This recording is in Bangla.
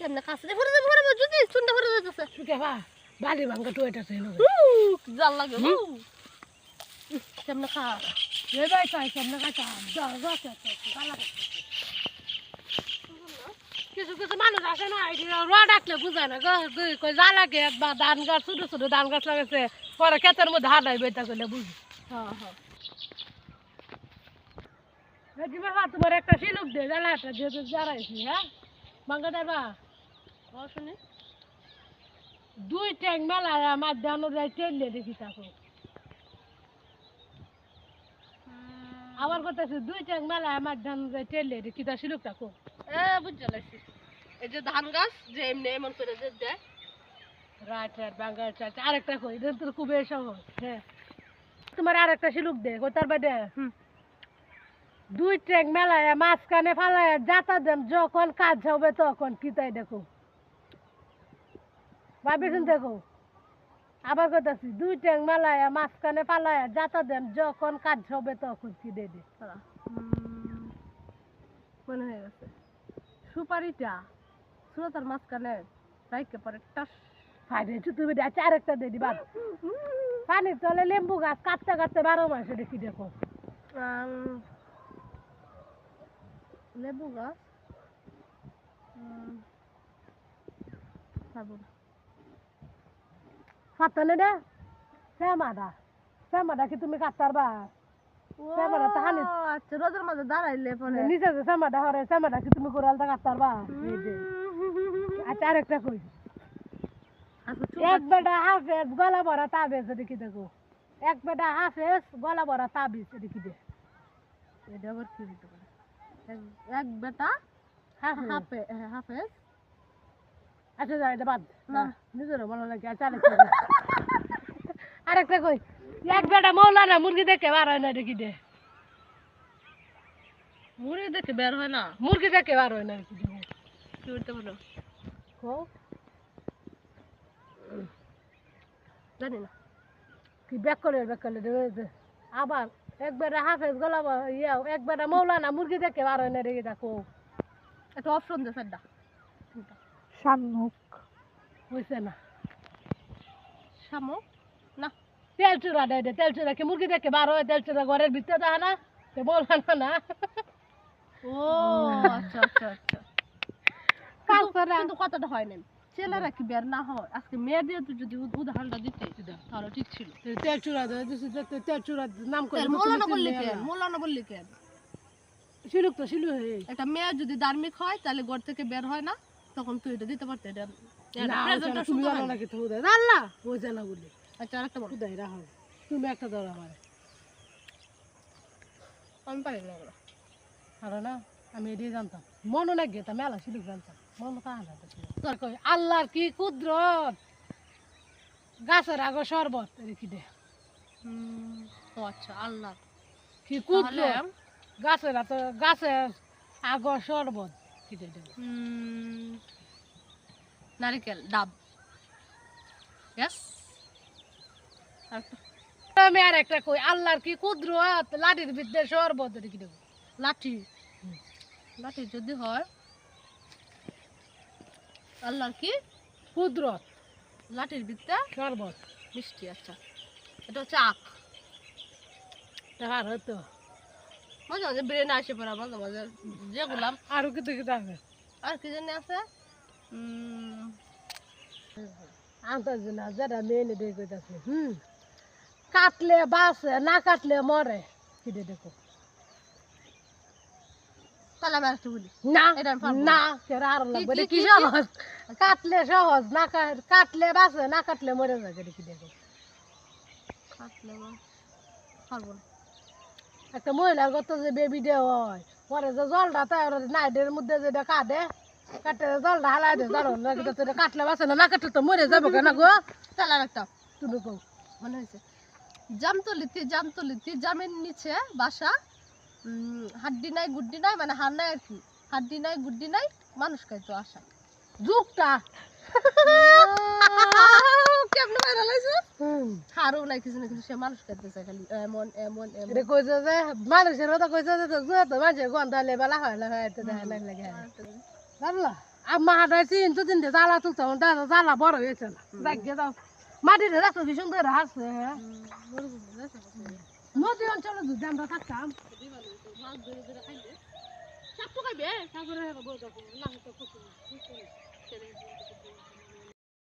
কেমনে কাছে ভরে যাবে ভরে যাবে যদি চুনটা ভরে যাইতেছে সুখে বা বাড়ি ভাঙ্গা টুয়েটা ছিল জাল লাগে কেমনে খা এ ভাই কাই কেমনে কাটা যা যা যা গালা কিছু কিছু মানুষ আছে না এই র ডাকলে বুঝায় না কই যা লাগে বা ধান গাছ ছোট ছোট ধান গাছ লাগাইছে পরে ক্ষেতের মধ্যে হাঁটাই বেতা করলে বুঝি হ্যাঁ হ্যাঁ তোমার একটা শিলুক দে যেহেতু জ্বালাইছি হ্যাঁ? দেবা শুনি। দুই ট্যাং মেলায় আমার জানো যায় দেখি থাকো আবার কথা আছে দুই ট্যাং মেলায় আমার ধান যায় দেখি তা শিলুক থাকো এ বুঝতে লাগছি এই যে ধান গাছ যে এমনি এমন করে যে দেয়। রাইট রাইট বাঙ্গা চাচ আরেকটা কই এটা তো খুবই সহজ হ্যাঁ। তোমার আরেকটা শিলুক দে কোথার বাদে? হুম। দুই ট্যাং মেলায় মাঝখানে ফালায় যাতা দেন যখন কাজ হবে তখন কি তাই দেখো ভাবিছেন দেখো আবার কথাছি দুই ট্যাং মেলায় মাঝখানে ফালায় যাতা দেন যখন কাজ হবে তখন কি দে দে। মনে হয়ে গেছে। সুপারিটা সুরতার মাঝখানে রাইকে পরে টাস। ফাইনে তুমি দেখছি আরেকটা দে দিবা পানি তলে লেম্বু গাছ কাটতে কাটতে বারো মাসে দেখি দেখো। লেবু গাছ পাবো না। শ্যামাদা শ্যামাদা কি তুমি কাটতার বা শ্যামাদা তাহানি ও, আচ্ছা রোদের মাঝে দাঁড়াইলে পরে নিচে যে শ্যামাদা হরে শ্যামাদা কি তুমি কোরালটা কাটতার বা। আচ্ছা আরেকটা কই এক বেটা হাফেজ গলা ভরা তাবিজ দেখি দেখো এক বেটা হাফেজ গলা ভরা তাবিজ দেখি দে এটা আবার কি হইতে পারে এক- বেটা হাফেজ হাফে হ্যাঁ, আচ্ছা যা এটা বাদ। না। না নিজেরও ভালো লাগে আচ্ছা আরেকটা কই। এক বেটা মৌলানা মুরগি দেখে বার হয় না দেখি দে? মুড়ি দেখে বের হয় না। মুরগি দেখে বার হয় না দেখি কি পারে কও। জানি না। কি ব্যাক করে ব্যাক করে দেবে আবার একবারে হাফেজ গলা ইয়া একবারে মৌলানা মুরগি দেখে বার হয় না রেগে দেখো একটা অপশন দে স্যারটা শামুক। হয়েছে না। শামুক? না। তেল চূড়া দেয় দে তেল চূড়া কি মুরগি দেখে বার হয় তেল চূড়া ঘরের ভিতরে দেখা না তো মৌলানা না। ও আচ্ছা আচ্ছা আচ্ছা। কিন্তু কথাটা হয় না ছেলেরা কি বের না হয়? আজকে মেয়েদের তো যদি উদাহরণটা দিতে তাহলে ঠিক ছিল। তেল চূড়া দেয় দিছি যে তে- তেল চূড়া নাম করে মৌলানা বললি কেন? মৌলানা বললি কেন? শিলুক তো শিলু হয়ে একটা মেয়ে যদি ধার্মিক হয় তাহলে ঘর থেকে বের হয় না? তখন তুই এটা দিতে পারতে এটা এটা না present ওইটা আর তুমি জানো নাকি তুমি আল্লাহ ওই জানা বলি আচ্ছা আরেকটা বল। তুমি একটা আমার। আমি পারি না ওগুলো না আমি এটাই জানতাম। মনে না গেতা মেলা শিলুক জানতাম। আল্লাহর কি কুদরত? গাছের আগো শরবত রেখি দে। ও আচ্ছা আল্লাহ। কি কুদরত? গাছের গাছের আগো শরবত কি দে দে। নারিকেল ডাব। ইয়েস আমি আর একটা কই আল্লাহর কি কুদরত? লাঠির বিদ্যে শরবত রেখি দেবো লাঠি। লাঠি যদি হয় আল্লাহর কি? কুদরত। লাঠির বিদ্যা শরবত। মিষ্টি আচ্ছা। এটা হচ্ছে আখ। আর হয়তো। মাঝে মাঝে ব্রেন আসে পড়া মাঝে মাঝে যেগুলাম। আরও কিছু কিছু আছে। আর কি জানি আছে? আনতার জন্য যেটা মেনে দিয়ে কইতাছে হুম। কাটলে বাঁচে না কাটলে মরে। কি দেখো? তাহলে আমি একটা বলি। না এটা আমি পারব না। কেরা আরও লাগবে কি, এটা কি কি, কি? সহজ? কাটলে সহজ না কা- কাটলে বাঁচে না কাটলে মরে যায় এটা কি দেখো। কাটলে বা পারব না। একটা মহিলার কত যে বেবি দে হয় পরে যে জলটা তাই নাইটের মধ্যে যেটা কাটে কাটে জলটা হালাই দে জানো? না কাটলে বাঁচে না না কাটলে তো মরে যাব কেন গো? তাহলে একটা তুমি কও। মনে হয়েছে। জামতলিতে জামতলিতে জামের নিচে বাসা হাড্ডি নাই গুড্ডি নাই মানে হার নাই আর কি। হাড্ডি নাই গুড্ডি নাই মানুষ খাইতো আশা। যুগটা কেমনে হারও নাই কিছু না কিছু সে মানুষ কাটতেছে খালি এমন এমন এমন কইছে যে মানুষের কথা কইছে যে তো মানুষের হয় না হয় তো দেখা লাগে জানলা? আম্মা হাঁটাইছি কিন্তু দিন জ্বালা তুলতাম দাদা জ্বালা বড় হয়েছে না। রাখিয়ে দাও মাটির রাখতো কি সুন্দর হাসছে নদী অঞ্চলে যদি আমরা থাকতাম তারপরে বই দেখো না তো পুকুর